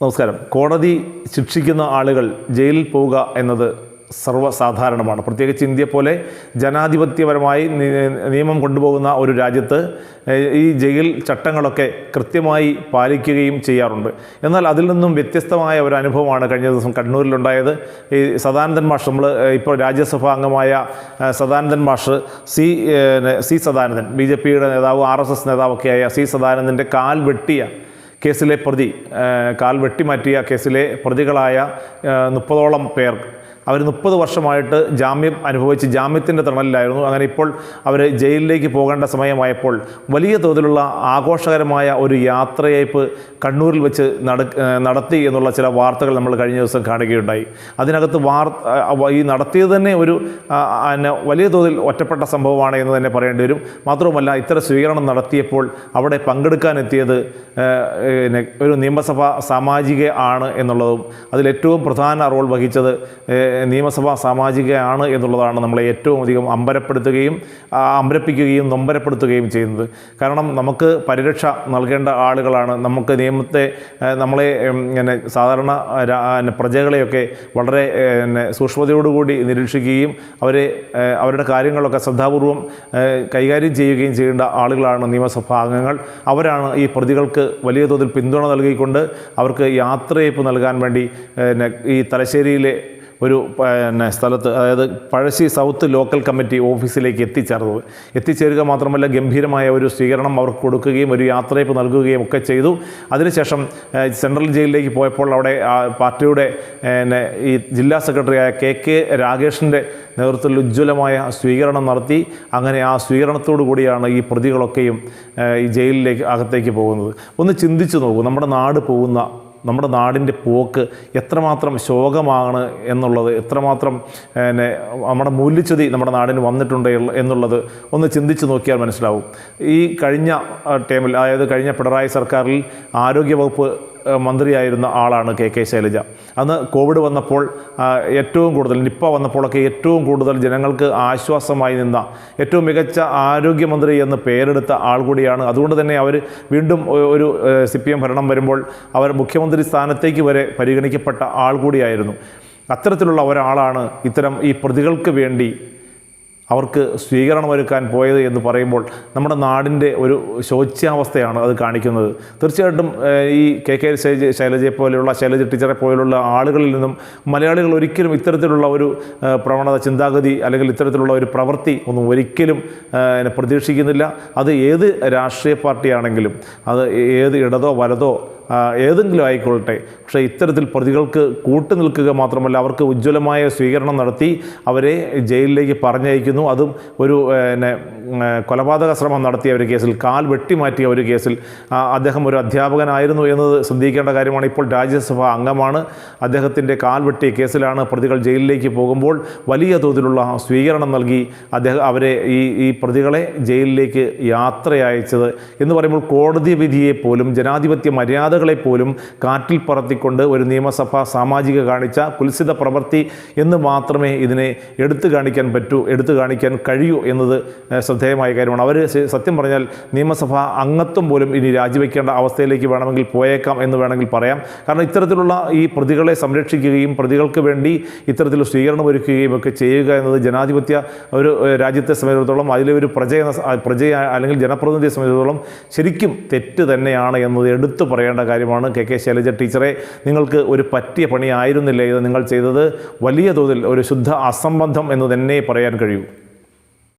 നമസ്കാരം. കോടതി ശിക്ഷിക്കുന്ന ആളുകൾ ജയിലിൽ പോവുക എന്നത് സർവസാധാരണമാണ്. പ്രത്യേകിച്ച് ഇന്ത്യ പോലെ ജനാധിപത്യപരമായി നിയമം കൊണ്ടുപോകുന്ന ഒരു രാജ്യത്ത് ഈ ജയിൽ ചട്ടങ്ങളൊക്കെ കൃത്യമായി പാലിക്കുകയും ചെയ്യാറുണ്ട്. എന്നാൽ അതിൽ നിന്നും വ്യത്യസ്തമായ ഒരു അനുഭവമാണ് കഴിഞ്ഞ ദിവസം കണ്ണൂരിലുണ്ടായത്. ഈ സദാനന്ദൻ മാഷ് നമ്മൾ ഇപ്പോൾ രാജ്യസഭാ അംഗമായ സദാനന്ദൻ മാഷ് C C Sadanandan B J പിയുടെ നേതാവ് ആർ എസ് എസ് നേതാവൊക്കെയായ സി സദാനന്ദന്റെ കാൽ വെട്ടിയ കേസിലെ പ്രതി കാൽ വെട്ടിമാറ്റിയ കേസിലെ പ്രതികളായ മുപ്പതോളം പേർ അവർ മുപ്പത് വർഷമായിട്ട് ജാമ്യം അനുഭവിച്ച് ജാമ്യത്തിന്റെ തണലിലായിരുന്നു. അങ്ങനെ ഇപ്പോൾ അവർ ജയിലിലേക്ക് പോകേണ്ട സമയമായപ്പോൾ വലിയ തോതിലുള്ള ആഘോഷകരമായ ഒരു യാത്രയയപ്പ് കണ്ണൂരിൽ വെച്ച് നട നടത്തി എന്നുള്ള ചില വാർത്തകൾ നമ്മൾ കഴിഞ്ഞ ദിവസം കാണുകയുണ്ടായി. അതിനകത്ത് വാർ ഈ നടത്തിയത് തന്നെ ഒരു വലിയ തോതിൽ ഒറ്റപ്പെട്ട സംഭവമാണ് എന്ന് തന്നെ പറയേണ്ടി വരും. മാത്രവുമല്ല ഇത്തരം സ്വീകരണം നടത്തിയപ്പോൾ അവിടെ പങ്കെടുക്കാനെത്തിയത് ഒരു നിയമസഭാ സാമാജിക ആണ് എന്നുള്ളതും അതിലേറ്റവും പ്രധാന റോൾ വഹിച്ചത് നിയമസഭാ സാമാജികയാണ് എന്നുള്ളതാണ് നമ്മളെ ഏറ്റവും അധികം അമ്പരപ്പെടുത്തുകയും അമ്പരപ്പിക്കുകയും നൊമ്പരപ്പെടുത്തുകയും ചെയ്യുന്നത്. കാരണം നമുക്ക് പരിരക്ഷ നൽകേണ്ട ആളുകളാണ്. നമുക്ക് നിയമത്തെ നമ്മളെ പിന്നെ സാധാരണ പ്രജകളെയൊക്കെ വളരെ പിന്നെ സൂക്ഷ്മതയോടുകൂടി നിരീക്ഷിക്കുകയും അവരെ അവരുടെ കാര്യങ്ങളൊക്കെ ശ്രദ്ധാപൂർവം കൈകാര്യം ചെയ്യുകയും ചെയ്യേണ്ട ആളുകളാണ് നിയമസഭാ അംഗങ്ങൾ. അവരാണ് ഈ പ്രതികൾക്ക് വലിയ തോതിൽ പിന്തുണ നൽകിക്കൊണ്ട് അവർക്ക് യാത്രയപ്പ് നൽകാൻ വേണ്ടി ഈ തലശ്ശേരിയിലെ ഒരു പിന്നെ സ്ഥലത്ത് അതായത് പഴശ്ശി സൗത്ത് ലോക്കൽ കമ്മിറ്റി ഓഫീസിലേക്ക് എത്തിച്ചേർന്നത്. എത്തിച്ചേരുക മാത്രമല്ല ഗംഭീരമായ ഒരു സ്വീകരണം അവർക്ക് കൊടുക്കുകയും ഒരു യാത്രയപ്പ് നൽകുകയും ഒക്കെ ചെയ്തു. അതിനുശേഷം സെൻട്രൽ ജയിലിലേക്ക് പോയപ്പോൾ അവിടെ പാർട്ടിയുടെ പിന്നെ ഈ ജില്ലാ സെക്രട്ടറിയായ കെ കെ രാകേഷിന്റെ നേതൃത്വത്തിൽ ഉജ്ജ്വലമായ സ്വീകരണം നടത്തി. അങ്ങനെ ആ സ്വീകരണത്തോടു കൂടിയാണ് ഈ പ്രതികളൊക്കെയും ഈ ജയിലിലേക്ക് അകത്തേക്ക് പോകുന്നത്. ഒന്ന് ചിന്തിച്ചു നോക്കൂ നമ്മുടെ നാട് പോകുന്ന നമ്മുടെ നാടിന്റെ പോക്ക് എത്രമാത്രം ശോകമാണ് എന്നുള്ളത് എത്രമാത്രം പിന്നെ നമ്മുടെ മൂല്യച്യുതി നമ്മുടെ നാടിന് വന്നിട്ടുണ്ട് എന്നുള്ളത് ഒന്ന് ചിന്തിച്ച് നോക്കിയാൽ മനസ്സിലാവും. ഈ കഴിഞ്ഞ ടൈമിൽ അതായത് കഴിഞ്ഞ പിണറായി സർക്കാരിൽ ആരോഗ്യവകുപ്പ് മന്ത്രിയായിരുന്ന ആളാണ് കെ കെ ശൈലജ. അന്ന് കോവിഡ് വന്നപ്പോൾ ഏറ്റവും കൂടുതൽ നിപ്പ വന്നപ്പോഴൊക്കെ ഏറ്റവും കൂടുതൽ ജനങ്ങൾക്ക് ആശ്വാസമായി നിന്ന ഏറ്റവും മികച്ച ആരോഗ്യമന്ത്രി എന്ന് പേരെടുത്ത ആൾ കൂടിയാണ്. അതുകൊണ്ട് തന്നെ അവർ വീണ്ടും ഒരു സി പി എം ഭരണം വരുമ്പോൾ അവർ മുഖ്യമന്ത്രി സ്ഥാനത്തേക്ക് വരെ പരിഗണിക്കപ്പെട്ട ആൾ കൂടിയായിരുന്നു. അത്തരത്തിലുള്ള ഒരാളാണ് ഇത്തരം ഈ പ്രതികൾക്ക് വേണ്ടി അവർക്ക് സ്വീകരണം ഒരുക്കാൻ പോയത് എന്ന് പറയുമ്പോൾ നമ്മുടെ നാടിന്റെ ഒരു ശോച്യാവസ്ഥയാണ് അത് കാണിക്കുന്നത്. തീർച്ചയായിട്ടും ഈ കെ കെ ശൈലജ ശൈലജയെ പോലെയുള്ള ശൈലജ ടീച്ചറെ പോലെയുള്ള ആളുകളിൽ നിന്നും മലയാളികൾ ഒരിക്കലും ഇത്തരത്തിലുള്ള ഒരു പ്രവണത ചിന്താഗതി അല്ലെങ്കിൽ ഇത്തരത്തിലുള്ള ഒരു പ്രവൃത്തി ഒന്നും ഒരിക്കലും പ്രതീക്ഷിക്കുന്നില്ല. അത് ഏത് രാഷ്ട്രീയ പാർട്ടിയാണെങ്കിലും അത് ഏത് ഇടതോ വലതോ ഏതെങ്കിലും ആയിക്കൊള്ളട്ടെ. പക്ഷേ ഇത്തരത്തിൽ പ്രതികൾക്ക് കൂട്ടു നിൽക്കുക മാത്രമല്ല അവർക്ക് ഉജ്ജ്വലമായ സ്വീകരണം നടത്തി അവരെ ജയിലിലേക്ക് പറഞ്ഞയക്കുന്നു. അതും ഒരു പിന്നെ കൊലപാതക ശ്രമം നടത്തിയ ഒരു കേസിൽ കാൽ വെട്ടിമാറ്റിയ ഒരു കേസിൽ അദ്ദേഹം ഒരു അധ്യാപകനായിരുന്നു എന്നത് ശ്രദ്ധിക്കേണ്ട കാര്യമാണ്. ഇപ്പോൾ രാജ്യസഭ അംഗമാണ്. അദ്ദേഹത്തിന്റെ കാൽ വെട്ടിയ കേസിലാണ് പ്രതികൾ ജയിലിലേക്ക് പോകുമ്പോൾ വലിയ തോതിലുള്ള സ്വീകരണം നൽകി അദ്ദേഹം അവരെ ഈ ഈ പ്രതികളെ ജയിലിലേക്ക് യാത്ര അയച്ചത് എന്ന് പറയുമ്പോൾ കോടതി വിധിയെ പോലും ജനാധിപത്യ മര്യാദകളെ പോലും കാറ്റിൽ പറത്തിക്കൊണ്ട് ഒരു നിയമസഭ സാമാജിക കാണിച്ച കുൽസിത പ്രവൃത്തി എന്ന് മാത്രമേ ഇതിനെ എടുത്തു കാണിക്കാൻ പറ്റൂ എടുത്തു കാണിക്കാൻ കഴിയൂ എന്നത് ശ്രദ്ധേയമായ കാര്യമാണ്. അവർ സത്യം പറഞ്ഞാൽ നിയമസഭ അംഗത്വം പോലും ഇനി രാജിവെക്കേണ്ട അവസ്ഥയിലേക്ക് വേണമെങ്കിൽ പോയേക്കാം എന്ന് വേണമെങ്കിൽ പറയാം. കാരണം ഇത്തരത്തിലുള്ള ഈ പ്രതികളെ സംരക്ഷിക്കുകയും പ്രതികൾക്ക് വേണ്ടി ഇത്തരത്തിൽ സ്വീകരണം ഒരുക്കുകയും ഒക്കെ ചെയ്യുക എന്നത് ജനാധിപത്യ ഒരു രാജ്യത്തെ സംബന്ധിച്ചിടത്തോളം അതിലെ ഒരു പ്രജ പ്രജയ അല്ലെങ്കിൽ ജനപ്രതിനിധിയെ സംബന്ധിച്ചിടത്തോളം ശരിക്കും തെറ്റ് തന്നെയാണ് എന്നത് എടുത്തു പറയേണ്ട കാര്യമാണ്. കെ കെ ശൈലജ ടീച്ചറെ നിങ്ങൾക്ക് ഒരു പറ്റിയ പണിയായിരുന്നില്ല ഇത് നിങ്ങൾ ചെയ്തത്? വലിയ തോതിൽ ഒരു ശുദ്ധ അസംബന്ധം എന്ന് തന്നെ പറയാൻ കഴിയൂ.